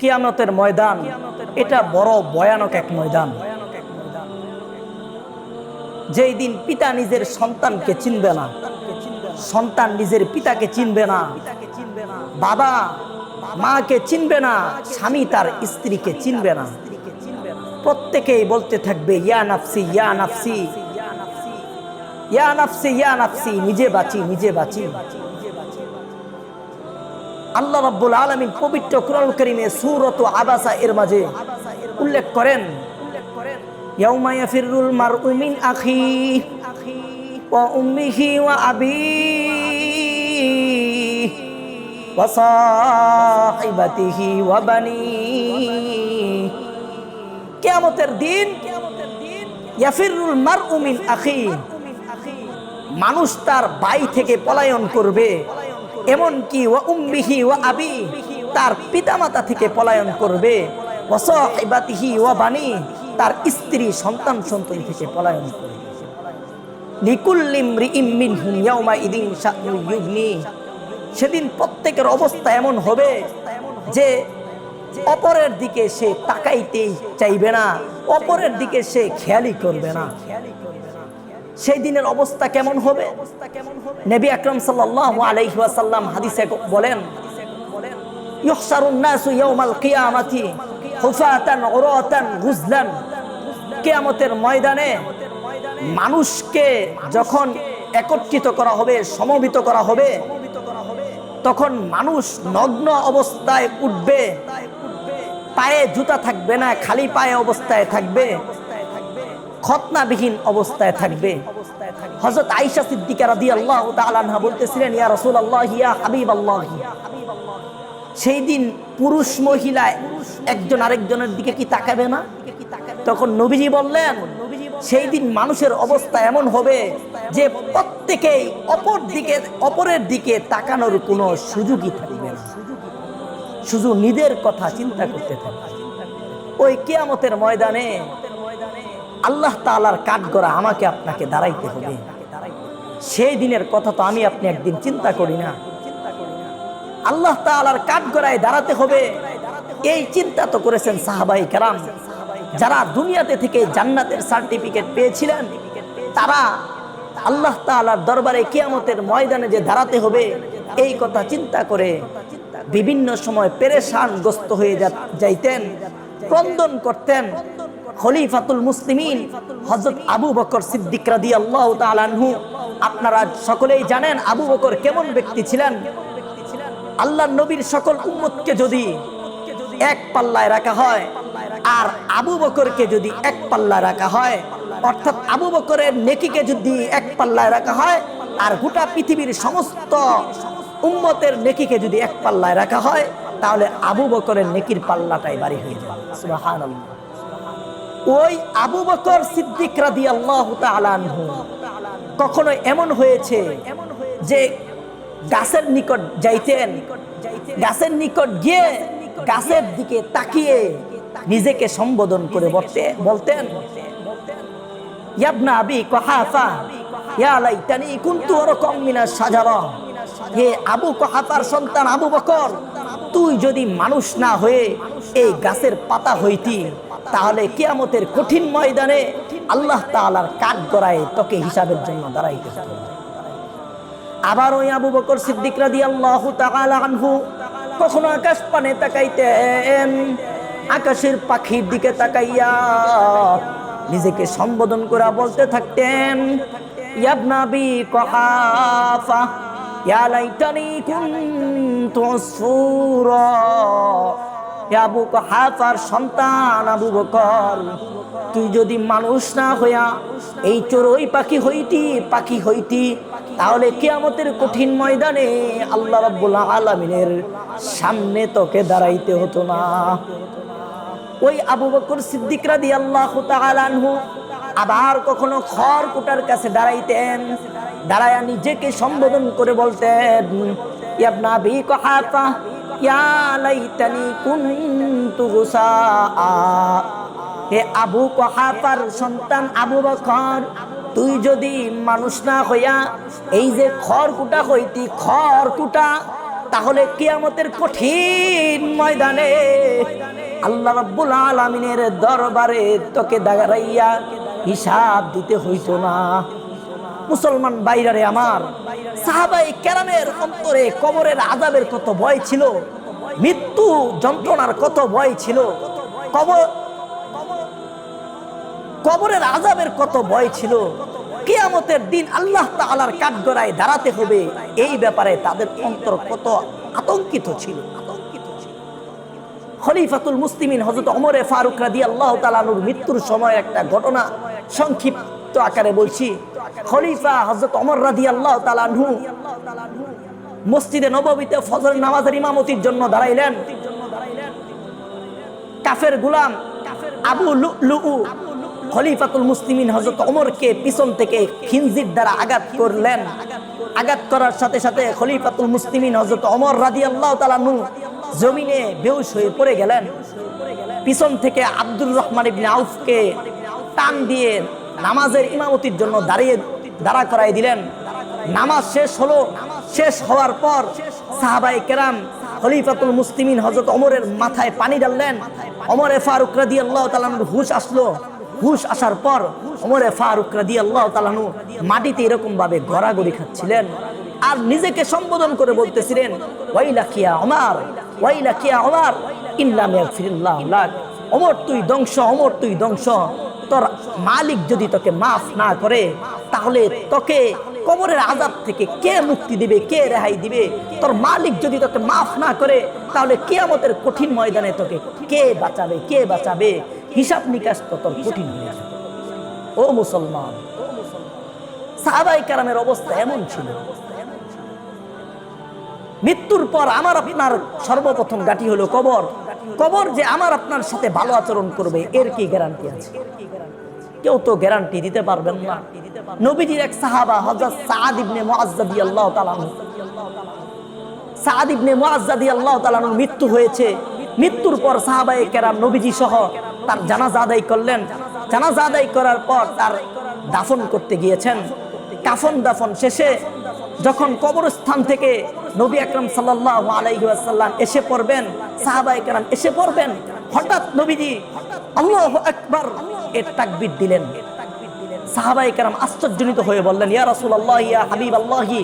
কিয়ামতের ময়দান, এটা বড় ভয়ানক এক ময়দান। যেই দিন পিতা নিজের সন্তানকে চিনবে না, সন্তান নিজের পিতাকে চিনবে না, বাবা মাকে চিনবে না, স্বামী তার স্ত্রীকে চিনবে না। প্রত্যেকেই বলতে থাকবে, ইয়া নাফসি ইয়া নাফসি। ইয়া নাফসি ইয়া নাফসি, নিজে বাঁচি নিজে বাঁচি। আল্লাহ রাব্বুল আলামিন পবিত্র কুরআন কারীমে সূরাত আবাসা এর মাঝে উল্লেখ করেন, ইয়াউমা ইয়াফিরুল মারউ মিন আখি ওয়া উম্মিহি ওয়া ওয়া সাহিবাতিহি ওয়া কিয়ামতের দিন, ইয়াফিরুল মারউ মিন আখি মানুষ তার ভাই থেকে পলায়ন করবে। এমন কি ওয়া উম্মিহি আবি, তার পিতামাতা থেকে পলায়ন করবে। ওয়া সাহিবাতিহি ওয়া বানি, তার স্ত্রী সন্তান সন্তান থেকে পলায়ন করবে। সেদিন প্রত্যেকের অবস্থা এমন হবে যে, অপরের দিকে সে তাকাইতেই চাইবে না, অপরের দিকে সে খেয়ালই করবে না। সেই দিনের অবস্থা কেমন হবে? নবী আকরম সাল্লাল্লাহু আলাইহি ওয়াসাল্লাম হাদিসে বলেন ইহশারুন নাসু ইয়াউমাল কিয়ামাতি হুফাতান, উরাতান, গুজলান। কিয়ামতের ময়দানে মানুষকে যখন একত্রিত করা হবে, সমবেত করা হবে, তখন মানুষ নগ্ন অবস্থায় উঠবে, পায়ে জুতা থাকবে না, খালি পায়ে অবস্থায় থাকবে। খতনাবিহীন অবস্থায় থাকবে। হজরত আইসা সিদ্দিকা রাদি আল্লাহ তালানহা বলতেছিলেন, ইয়া রসুল আল্লাহ ইয়া হাবিব আল্লাহ সেই দিন পুরুষ মহিলা একজন আরেকজনের দিকে কি তাকাবে না? তখন নবীজি বললেন, সেই দিন মানুষের অবস্থা এমন হবে যে প্রত্যেকেই অপর দিকে, অপরের দিকে তাকানোর কোনো সুযোগই থাকবে না। শুধু নিজের কথা চিন্তা করতে থাকবে। ওই কিয়ামতের ময়দানে আল্লাহ তালার কাঠগড়া আমাকে আপনাকে দাঁড়াইতে হবে। সেই দিনের কথা তো আমি আপনি একদিন চিন্তা করি না। আল্লাহ তালার কাঠগড়ায় দাঁড়াতে হবে। এই চিন্তা তো করেছেন সাহাবাই কেরাম। যারা দুনিয়াতে থেকে জান্নাতের সার্টিফিকেট পেয়েছিলেন, তারা আল্লাহ তালার দরবারে কিয়ামতের ময়দানে যে দাঁড়াতে হবে, এই কথা চিন্তা করে বিভিন্ন সময় পেরেশান গ্রস্ত হয়ে যাইতেন, ক্রন্দন করতেন। খলিফাতুল মুসলিমিন হজরত আবু বকর সিদ্দিক রাদি আল্লাহ তালানহু আপনারা সকলেই জানেন আবু বকর কেমন ব্যক্তি ছিলেন? আল্লাহ নবীর সকল উম্মতকে যদি এক পাল্লায় রাখা হয়, আর আবু বকরকে যদি এক পাল্লায় রাখা হয়, অর্থাৎ আবু বকরের নেকিকে যদি এক পাল্লায় রাখা হয়, আর গোটা পৃথিবীর সমস্ত উম্মতের নেকিকে যদি এক পাল্লায় রাখা হয়, তাহলে আবু বকরের নেকির পাল্লাটাই বাড়ি হয়ে যাবে। ওই আবু বকর সিদ্দিক রাদি আল্লাহ তালানহু কখনো এমন হয়েছে যে গাছের নিকট যাইতেন, গাছের নিকট গিয়ে গাছের দিকে তাকিয়ে নিজেকে সম্বোধন করে বলতে বলতেন ইয়াবনা আবি কহাফা, ইয়া লাইতানি কুনতু ওরকম মিনাস সাজারা হে আবু কহাফার সন্তান আবু বকর, তুই যদি মানুষ না হয়ে এই গাছের পাতা হইতি তাহলে কিয়ামতের কঠিন ময়দানে আল্লাহ তাআলার কাঠ গড়ায় তোকে হিসাবের জন্য দাঁড়াইতে হবে। আবার ওই আবু বকর সিদ্দিক রাদি আল্লাহ আনহু কখনো আকাশ পানে তাকাইতেন, আকাশের পাখির দিকে তাকাইয়া নিজেকে সম্বোধন করে বলতে থাকতেন ইয়াবনাবি কহাফা, ইয়া লাইতানি কুনতু আবু কহাফার সন্তান আবু বকর, তুই যদি মানুষ না হইয়া এই চড়ুই পাখি হইতি পাখি হইতি, তাহলে কিয়ামতের কঠিন ময়দানে আল্লাহ রাব্বুল আলামিনের সামনে তোকে দাঁড়াইতে হতো না। ওই আবু বকর সিদ্দিক রাদিয়াল্লাহু তাআলা আনহু আবার কখনো খড় কুটার কাছে দাঁড়াইতেন, দাঁড়ায়া নিজেকে সম্বোধন করে বলতেন ইয়াবনা বি কহাফা আবু কহাফার সন্তান আবু বকর, তুই যদি মানুষ না হইয়া এই যে খড়কুটা হইতি খড়কুটা তাহলে কিয়ামতের কঠিন ময়দানে আল্লাহ রাব্বুল আলামিনের দরবারে তোকে দাঁড়াইয়া হিসাব দিতে হইতো না। মুসলমান বাইরারে আমার। সাহাবাই কেরামের অন্তরে কবরের আজাবের কত ভয় ছিল, মৃত্যু যন্ত্রণার কত ভয় ছিল, কবর, কবরের আজাবের কত ভয় ছিল। কিয়ামতের দিন আল্লাহ তাআলার কাঠগড়ায় দাঁড়াতে হবে, এই ব্যাপারে তাদের অন্তর কত আতঙ্কিত ছিল। খলিফাতুল মুসলিমিন হযরত অমরে ফারুক রাদিয়াল্লাহু তাআলার মৃত্যুর সময় একটা ঘটনা সংক্ষিপ্ত আকারে বলছি। খলিফা হযরত ওমর রাদিয়াল্লাহু তাআলা আনহু মসজিদে নববীতে ফজর নামাজের ইমামতির জন্য দাঁড়াইলেন। কাফের গুলাম আবু লুউ খলিফাতুল মুসলিমিন হযরত ওমরকে পিছন থেকে খিনজির দ্বারা আঘাত করলেন। আঘাত করার সাথে সাথে খলিফাতুল মুসলিমিন হযরত ওমর রাদিয়াল্লাহু তাআলা নু জমিনে বেহুশ হয়ে পড়ে গেলেন। পিছন থেকে আব্দুর রহমান ইবনে আউফকে টান দিয়ে নামাজের ইমামতির জন্য দাঁড়িয়ে, দাঁড়া করাই দিলেন। নামাজ শেষ হলো। শেষ হওয়ার পর সাহাবাই কেরাম খলিফাতুল মুসলিমিন হজরত অমরের মাথায় পানি ডাললেন অমরে ফারুক রাদি আল্লাহ তালানুর হুশ আসলো। হুশ আসার পর অমরে ফারুক রাদি আল্লাহ তালানু মাটিতে এরকম ভাবে গড়াগড়ি খাচ্ছিলেন। আর নিজেকে সম্বোধন করে বলতেছিলেন, ওয়াইলাকিয়া অমার ওয়াইলাকিয়া অমার ইল্লাম ইয়াগফিরিল্লাহু লাক। অমর তুই ধ্বংস অমর তুই ধ্বংস। তোর মালিক যদি তোকে মাফ না করে, তাহলে তোকে কবরের আজাব থেকে কে মুক্তি দিবে, কে রেহাই দিবে? তোর মালিক যদি তোকে মাফ না করে, তাহলে কিয়ামতের কঠিন ময়দানে তোকে কে বাঁচাবে কে বাঁচাবে? হিসাব নিকাশ তো তোর কঠিন হয়ে যাবে। ও মুসলমান, সাহাবাই কারামের অবস্থা এমন ছিল। মৃত্যুর পর আমার আপনার সর্বপ্রথম গাটি হলো কবর। কবর যে আমার আপনার সাথে ভালো আচরণ করবে, এর কি গ্যারান্টি আছে? কেউ তো গ্যারান্টি দিতে পারবেন না। নবীজির এক সাহাবা, হযরত সাদ ইবনে মুআজ্জ রাদিয়াল্লাহু তাআলা। সাদ ইবনে মুআজ্জ রাদিয়াল্লাহু তাআলা আনহুর মৃত্যু হয়েছে। মৃত্যুর পর সাহাবায়ে কেরাম নবীজি সহ তার জানাজা আদায় করলেন। জানাজা আদায় করার পর তার দাফন করতে গিয়েছেন। কাফন দাফন শেষে যখন কবরস্থান থেকে নবী আকরাম সাল্লাল্লাহু আলাইহি এসে পড়বেন, সাহাবায়ে কেরাম এসে পড়বেন, হঠাৎ নবীজি, আল্লাহু আকবার এর তাকবীর দিলেন। সাহাবাই কারাম আশ্চর্যজনিত হয়ে বললেন, ইয়া রাসূলুল্লাহ, ইয়া হাবিবাল্লাহি,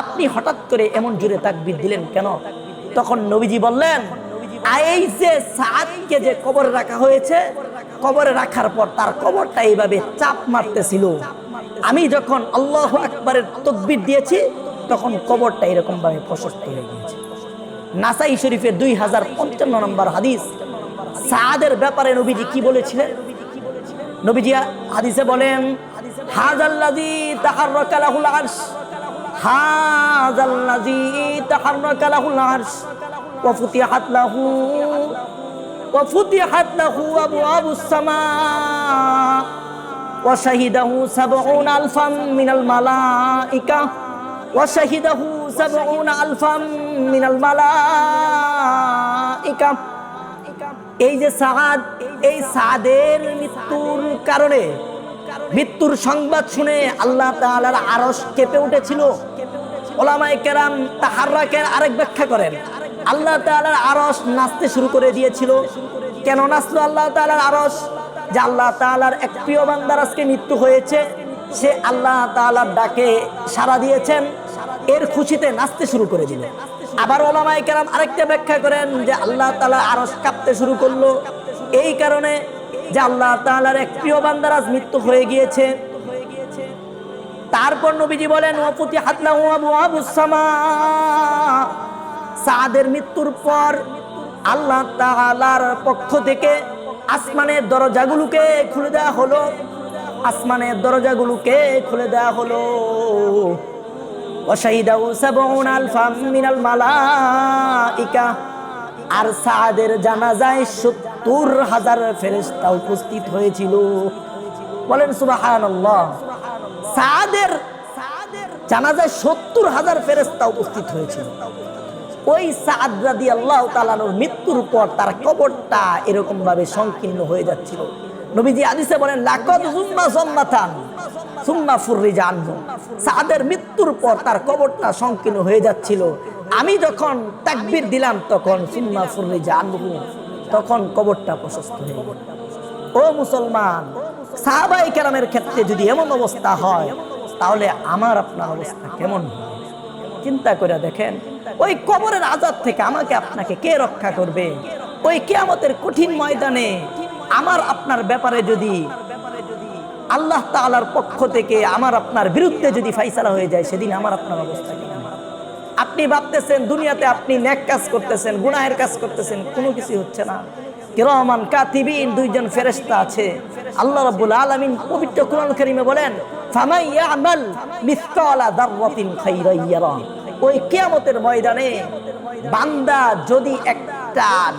আপনি হঠাৎ করে এমন জোরে তাকবীর দিলেন কেন? তখন নবীজি বললেন এই যে সাদকে যে কবরে রাখা হয়েছে, কবরে রাখার পর তার কবরটা এইভাবে চাপ মারতেছিল। আমি যখন আল্লাহ আকবারের তকবীর দিয়েছি তখন কবরটা এরকম ভাবে প্রশস্ত হয়ে গিয়েছে। নাসাই শরীফের দুই হাজার পঞ্চান্ন নম্বর হাদিস। সাদের ব্যাপারে নবীজি কি বলেছিলেন? নবীজি হাদিসে বলেন, হাজাল্লাযী তাহাররাকা লাহুল আরশ। হাজাল্লাযী তাহাররাকা লাহুল আরশ। ওয়া ফুতিহাত লাহু। ওয়া ফুতিহাত লাহু আবওয়াবুস সামা। ওয়া শাহিদাহু সাবউনা মালাইকা ওয়া শাহিদাহু সাবউনা আলফাম এই যে সাদ, এই সাদের মৃত্যুর কারণে, মৃত্যুর সংবাদ শুনে আল্লাহ তাআলার আরশ কেঁপে উঠেছিল। ওলামায়ে কেরাম তাহাররাকের আরেক ব্যাখ্যা করেন। আল্লাহ তাআলার আরশ নাচতে শুরু করে দিয়েছিল। কেন নাচলো আল্লাহ তাআলার আরশ? যে আল্লাহ তাআলার এক প্রিয় বান্দার আজকে মৃত্যু হয়েছে। সে আল্লাহ তাআলার ডাকে সাড়া দিয়েছেন। এর খুশিতে নাচতে শুরু করে দিল। আবার ওলামাই কেরাম আরেকটা ব্যাখ্যা করেন যে আল্লাহ তালা আরশ কাঁপতে শুরু করল। এই কারণে যে আল্লাহ তাআলার এক প্রিয় বান্দার আজ মৃত্যু হয়ে গিয়েছে। তারপর নবীজি বলেন ওয়াফুতি হাতলাহু আবু আবুস সাদের মৃত্যুর পর আল্লাহ তাআলার পক্ষ থেকে আসমানের দরজাগুলোকে খুলে দেওয়া হলো। আসমানের দরজাগুলোকে খুলে দেওয়া হলো। ওয়াশাহিদাহু সাবউন আলফাম মিনাল মালাইকা। আর সাদের জানাজায় সত্তর হাজার ফেরেশতা উপস্থিত হয়েছিল। বলেন সুবহানাল্লাহ। সাদের জানাজায় সত্তর হাজার ফেরেশতা উপস্থিত হয়েছিল। ওই সাদ রাদি আল্লাহ তালানোর মৃত্যুর পর তার কবরটা এরকম ভাবে সংকীর্ণ হয়ে যাচ্ছিল। নবীজি আদিসে বলেন, লাকদ সুম্মা সম্মাথান সুম্মা ফুররি জানব সাদের মৃত্যুর পর তার কবরটা সংকীর্ণ হয়ে যাচ্ছিল। আমি যখন তাকবীর দিলাম, তখন সুম্মা ফুররি জানব তখন কবরটা প্রশস্ত হয়ে। ও মুসলমান, সাহাবাই কেরামের ক্ষেত্রে যদি এমন অবস্থা হয়, তাহলে আমার, আপনার অবস্থা কেমন চিন্তা করে দেখেন, ওই কবরের আজাদ থেকে আমাকে আপনাকে কে রক্ষা করবে? ওই কেয়ামতের কঠিন ময়দানে আমার আপনার ব্যাপারে যদি আল্লাহ তাআলার পক্ষ থেকে আমার আপনার বিরুদ্ধে যদি ফাইসালা হয়ে যায়, সেদিন আমার আপনার অবস্থা কি? আপনি ভাবতেছেন দুনিয়াতে আপনি ন্যাক কাজ করতেছেন, গুনাহের কাজ করতেছেন, কোনো কিছু হচ্ছে না। কিরমান কাতিবিন, দুইজন ফেরেশতা আছে। আল্লাহ রাব্বুল আলামিন পবিত্র কোরআন কারীমে বলেন ওই কিয়ামতের ময়দানে বান্দা যদি একটা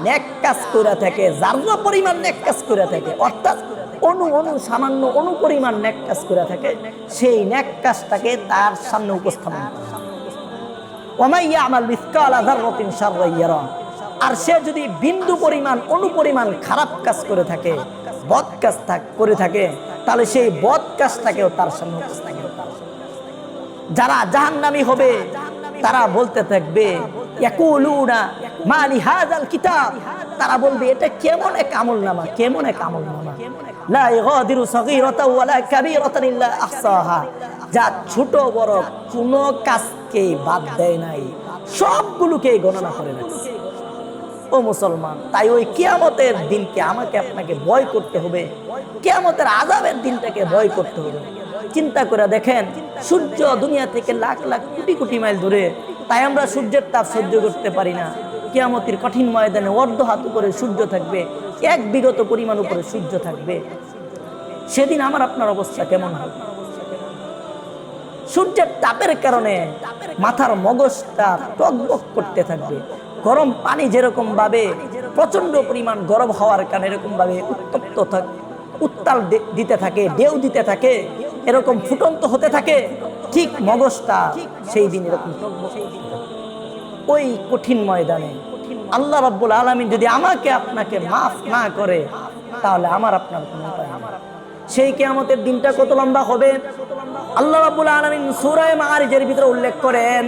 নেক কাজ করে থাকে, যারা পরিমাণ নেক কাজ করে থাকে, অর্থাৎ অনু অনু সামান্য নেক কাজ করে থাকে, সেই নেক কাজটাকে তার সামনে উপস্থাপন করে। ওমাই ইয়ামাল মিসকালা যাররাতিন শাররান ইয়ারা। আর সে যদি বিন্দু পরিমাণ, অনু পরিমাণ খারাপ কাজ করে থাকে, বদ কাজ করে থাকে, তাহলে সেই বদ কাজটাকেও তার সামনে উপস্থাপন যারা জাহান্নামী হবে, তারা বলতে থাকবে তারা বলবে, এটা কেমন এক আমলনামা, কেমন এক আমলনামা? লা ইগাদিরু সাগীরাতাও ওয়ালা কাবীরাতান ইল্লা আহসাহা। যা ছোট বড় কাজকে বাদ দেয় নাই। সবগুলোকে গণনা করে রাখছে। ও মুসলমান, তাই ওই কিয়ামতের দিনকে আমাকে আপনাকে ভয় করতে হবে। কিয়ামতের আজাবের দিনটাকে ভয় করতে হবে। চিন্তা করে দেখেন, সূর্য দুনিয়া থেকে লাখ লাখ কোটি কোটি মাইল দূরে তাই আমরা সূর্যের তাপ সহ্য করতে পারি না। কিয়ামতের কঠিন ময়দানে অর্ধ হাত উপরে সূর্য থাকবে, এক বিগত পরিমাণ উপরে সূর্য থাকবে। সেদিন আমার আপনার অবস্থা কেমন হবে? সূর্যের তাপের কারণে মাথার মগজটা টকবক করতে থাকবে। গরম পানি যেরকম ভাবে প্রচণ্ড পরিমাণ গরম হওয়ার কারণে এরকম ভাবে উত্তপ্ত থাক উত্তাল দিতে থাকে, ঢেউ দিতে থাকে। এরকম ফুটন্ত হতে থাকে, ঠিক মগজটা সেই দিন এরকম। ওই কঠিন ময়দানে আল্লাহ রাব্বুল আলামিন যদি আমাকে, আপনাকে মাফ না করে, তাহলে আমার আপনার কোনো উপায়। সেই কিয়ামতের দিনটা কত লম্বা হবে আল্লাহ রাব্বুল আলামিন সূরা মাআরিজের ভিতরে উল্লেখ করেন,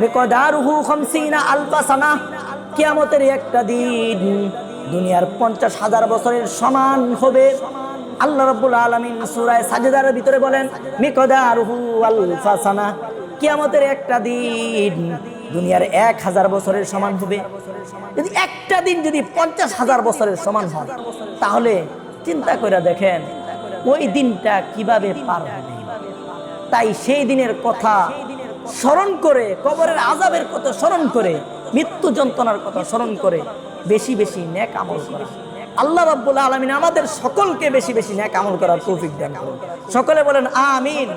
মিকদারুহু 50 আলফা সানা কিয়ামতের একটা দিন দুনিয়ার পঞ্চাশ হাজার বছরের সমান হবে আল্লাহ রাব্বুল আলামিন সূরা সাজদার ভিতরে বলেন, মিকদারুহু কিয়ামতের একটা দিন দুনিয়ার এক হাজার বছরের সমান হবে। যদি একটা দিন যদি পঞ্চাশ হাজার বছরের সমান হয়, তাহলে চিন্তা করে দেখেন, ওই দিনটা কীভাবে পার হবে? তাই সেই দিনের কথা স্মরণ করে, কবরের আজাবের কথা স্মরণ করে, মৃত্যু যন্ত্রণার কথা স্মরণ করে বেশি বেশি ন্যাক আমল করা। আল্লাহ রাব্বুল আলমিন আমাদের সকলকে বেশি বেশি ন্যাক আমল করার তৌফিক দেন সকলে বলেন আমিন।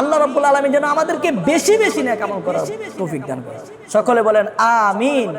আল্লাহ রাব্বুল আলমিন যেন আমাদেরকে বেশি বেশি ন্যাক আমল করার তৌফিক দান করেন। সকলে বলেন আমিন।